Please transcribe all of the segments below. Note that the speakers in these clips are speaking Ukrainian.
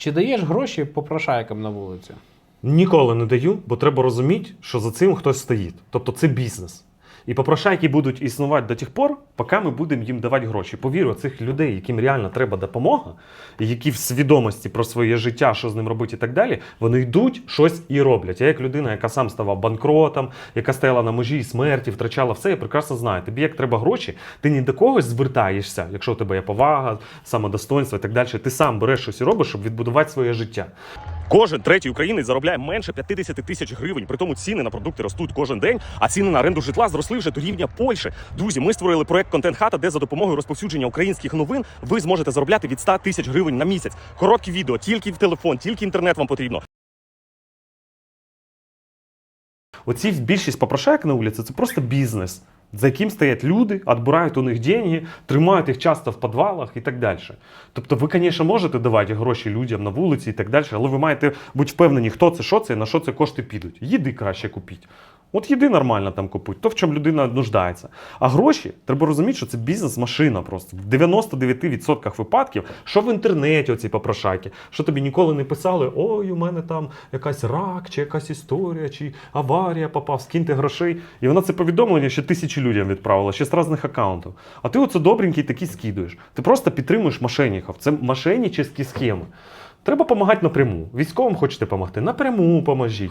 Чи даєш гроші попрошайкам на вулиці? Ніколи не даю, бо треба розуміти, що за цим хтось стоїть. Тобто це бізнес. І попрошайки будуть існувати до тих пор, поки ми будемо їм давати гроші. Повірю, цих людей, яким реально треба допомога, які в свідомості про своє життя, що з ним робити і так далі, вони йдуть щось і роблять. Я як людина, яка сам ставав банкротом, яка стояла на межі смерті, втрачала все, я прекрасно знаю. Тобі як треба гроші, ти ні до когось звертаєшся, якщо у тебе є повага, самодостоинство і так далі. Ти сам береш щось і робиш, щоб відбудувати своє життя. Кожен третій українець заробляє менше 50 тисяч гривень. При тому ціни на продукти ростуть кожен день, а ціни на оренду житла зросли вже до рівня Польщі. Друзі, ми створили проект Контент Хата, де за допомогою розповсюдження українських новин ви зможете заробляти від 100 тисяч гривень на місяць. Короткі відео, тільки в телефон, тільки інтернет вам потрібно. Оці більшість попрошаєк на вулиці це просто бізнес, за яким стоять люди, відбирають у них деньги, тримають їх часто в підвалах і так далі. Тобто ви, звісно, можете давати гроші людям на вулиці і так далі, але ви маєте бути впевнені, хто це, що це і на що це кошти підуть. Їди краще купіть. От їди нормально там купуть, то в чому людина нуждається. А гроші треба розуміти, що це бізнес-машина просто. В 99% випадків, що в інтернеті оці попрошайки, що тобі ніколи не писали, ой, у мене там якась рак, чи якась історія, чи аварія попав, скиньте грошей. І вона це повідомлення ще тисячі людям відправила, ще з різних аккаунтів. А ти оце добренький такий скидуєш. Ти просто підтримуєш мошенників. Це мошенническі схеми. Треба допомагати напряму. Військовим хочете допомогти, напряму поможіть.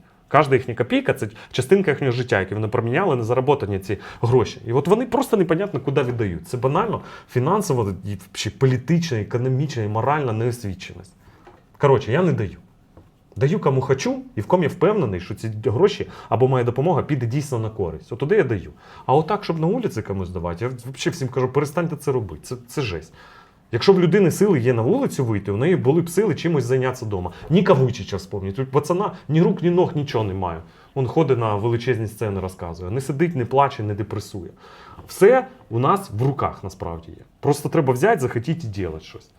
Кожна їхня копійка це частинка їхнього життя, яке вони проміняли на зароботані ці гроші. І от вони просто непонятно куди віддають. Це банально фінансово, політична, економічна і моральна неосвіченість. Коротше, я не даю. Даю кому хочу, і в кому я впевнений, що ці гроші або моя допомога піде дійсно на користь. От туди я даю. А отак, щоб на вулиці комусь давати, я взагалі всім кажу, перестаньте це робити. Це, це жесть. Якщо в людини сили є на вулицю вийти, у неї були б сили чимось зайнятися вдома. Ні Кавичича вспомніть. У пацана ні рук, ні ног, нічого немає. Він ходить на величезні сцени, розказує. Не сидить, не плаче, не депресує. Все у нас в руках насправді є. Просто треба взяти, захотіти і робити щось.